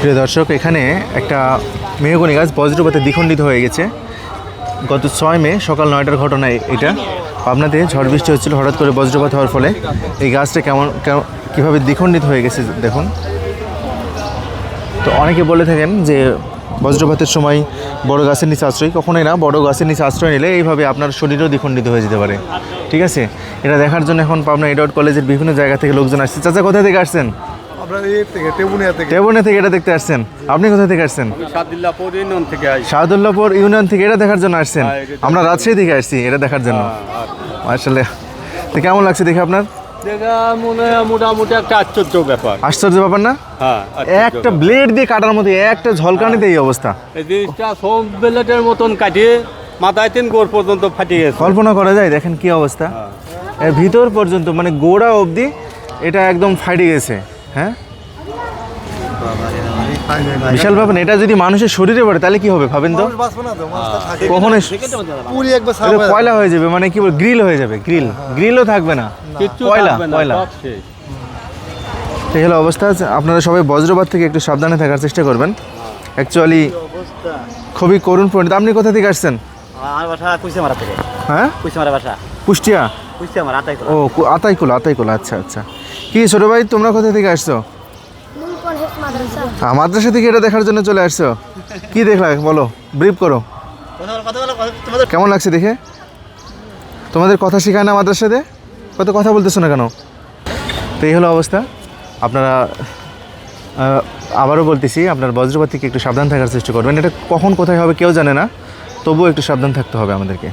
প্রিয় দর্শক, এখানে একটা মেহগনি গাছ বজ্রপাতে দ্বিখণ্ডিত হয়ে গেছে। গত ছয় মে সকাল নয়টার ঘটনা এ- এটা। পাবনাতে ঝড় বৃষ্টি হচ্ছিল, হঠাৎ করে বজ্রপাত হওয়ার ফলে। এই গাছটা কেমন কেমন- কীভাবে দ্বিখণ্ডিত হয়ে গেছে দেখুন। তো অনেকে বলে থাকেন যে বজ্রপাতের সময় বড় গাছের নিচে আশ্রয়, কখনোই না। বড় গাছের নিচে আশ্রয় নিলে এইভাবে আপনার শরীরও দ্বিখণ্ডিত হয়ে যেতে পারে। ঠিক আছে? এটা দেখার জন্য এখন পাবনা এডওয়ার্ড কলেজের বিভিন্ন জায়গা থেকে লোকজন আসছে। চাচা, কোথা থেকে আসছেন? আমরা এই থেকে টেবুনিয়া থেকে। টেবনে থেকে এটা দেখতে আসছেন। আপনি কোথা থেকে আসছেন? ইউনিয়ন থেকে ইউনিয়ন থেকে এটা দেখার জন্য আসছেন। হ্যাঁ, আমরা রাজশাহী থেকে আসছি এটা দেখার জন্য। আসলে তো কেমন লাগছে দেখে আপনার? দেখা মনে মোটামুটি একটা আশ্চর্য ব্যাপার। আশ্চর্য ব্যাপার না? হ্যাঁ একটা ব্লেড দিয়ে কাটার মতো একটা ঝলকানিতে এই অবস্থা। এই জিনিসটা সব বেলেটের মতন কাটিয়ে মাথায় তিন গোড় পর্যন্ত ফাটিয়ে গেছে। কল্পনা করা যায় দেখেন কি অবস্থা। ভিতর পর্যন্ত মানে গোড়া অবধি এটা একদম ফাটে গেছে। হ্যাঁ? বিশাল ব্যাপার এটা যদি মানুষের শরীরে পড়ে তাহলে কি হবে ভাবেন তো? কখনো হয়ে কয়লা হয়ে যাবে মানে কি বল গ্রিল হয়ে যাবে গ্রিল। গ্রিলও থাকবে না। কয়লা, কয়লা। এই হলো অবস্থা আপনারা সবাই বজ্রপাত থেকে একটু সাবধানে থাকার চেষ্টা করবেন। অ্যাকচুয়ালি খুবই করুণ পরিণত। আপনি কোথা থেকে আসছেন? হ্যাঁ? কুষ্টিয়া? ও আতাইকুলা আতাইকুলা আচ্ছা আচ্ছা। কি ছোট ভাই তোমরা কোথা থেকে আসছো? মাদ্রাসা থেকে এটা দেখার জন্য চলে আসছো? কি দেখলা? বলো ব্রিফ করো। কেমন লাগছে দেখে? তোমাদের কথা শেখায় না মাদ্রাসাতে? কত কথা বলতেছো না কেন? তো এই হলো অবস্থা। আপনারা আবারও বলতেছি আপনার বজ্রপাত থেকে একটু সাবধান থাকার চেষ্টা করবেন। এটা কখন কোথায় হবে কেউ জানে না তবুও একটু সাবধান থাকতে হবে আমাদেরকে।